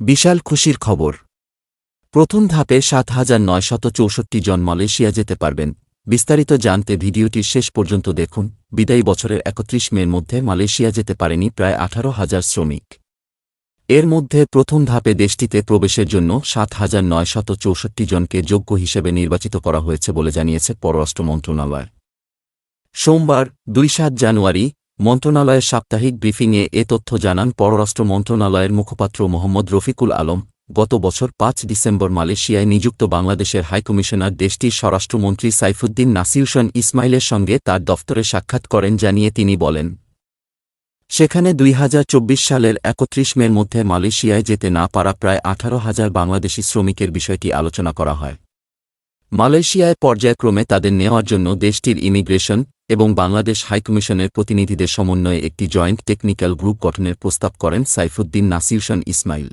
বিশাল খুশির খবর। প্রথম ধাপে সাত হাজার নয়শত চৌষট্টি জন মালয়েশিয়া যেতে পারবেন। বিস্তারিত জানতে ভিডিওটি শেষ পর্যন্ত দেখুন। বিদায়ী বছরের একত্রিশ মের মধ্যে মালয়েশিয়া যেতে পারেনি প্রায় আঠারো হাজার শ্রমিক। এর মধ্যে প্রথম ধাপে দেশটিতে প্রবেশের জন্য সাত হাজার নয়শত চৌষট্টি জনকে যোগ্য হিসেবে নির্বাচিত করা হয়েছে বলে জানিয়েছে পররাষ্ট্র মন্ত্রণালয়। সোমবার, দুই সাত জানুয়ারি মন্ত্রণালয়ের সাপ্তাহিক ব্রিফিংয়ে এ তথ্য জানান পররাষ্ট্র মন্ত্রণালয়ের মুখপাত্র মোহাম্মদ রফিকুল আলম। গত বছর পাঁচ ডিসেম্বর মালয়েশিয়ায় নিযুক্ত বাংলাদেশের হাইকমিশনার দেশটির স্বরাষ্ট্রমন্ত্রী সাইফুদ্দিন নাসিরুশন ইসমাইলের সঙ্গে তার দফতরে সাক্ষাৎ করেন জানিয়ে তিনি বলেন, সেখানে দুই হাজার চব্বিশ সালের একত্রিশ মের মধ্যে মালয়েশিয়ায় যেতে না পারা প্রায় আঠারো হাজার বাংলাদেশি শ্রমিকের বিষয়টি আলোচনা করা হয়। মালয়েশিয়ায় পর্যায়ক্রমে তাদের নেওয়ার জন্য দেশটির ইমিগ্রেশন এবং বাংলাদেশ হাইকমিশনের প্রতিনিধিদের সমন্বয়ে একটি জয়েন্ট টেকনিক্যাল গ্রুপ গঠনের প্রস্তাব করেন সাইফুদ্দিন নাসিরশন ইসমাইল।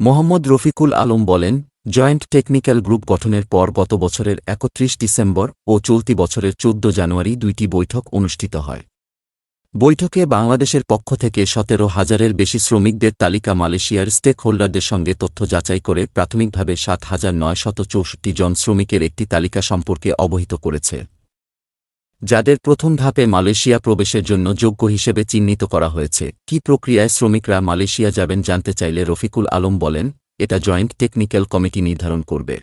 মোহাম্মদ রফিকুল আলম বলেন, জয়েন্ট টেকনিক্যাল গ্রুপ গঠনের পর গত বছরের একত্রিশ ডিসেম্বর ও চলতি বছরের চোদ্দ জানুয়ারি দুইটি বৈঠক অনুষ্ঠিত হয়। বৈঠকে বাংলাদেশের পক্ষ থেকে সতেরো হাজারের বেশি শ্রমিকদের তালিকা মালয়েশিয়ার স্টেক হোল্ডারদের সঙ্গে তথ্য যাচাই করে প্রাথমিকভাবে সাত হাজার নয়শত চৌষট্টি জন শ্রমিকের একটি তালিকা সম্পর্কে অবহিত করেছে। যাদের প্রথম ধাপে মালয়েশিয়া প্রবেশের জন্য যোগ্য হিসেবে চিহ্নিত করা হয়েছে। কি প্রক্রিয়ায় শ্রমিকরা মালয়েশিয়া যাবেন জানতে চাইলে রফিকুল আলম বলেন, এটা জয়েন্ট টেকনিক্যাল কমিটি নির্ধারণ করবে।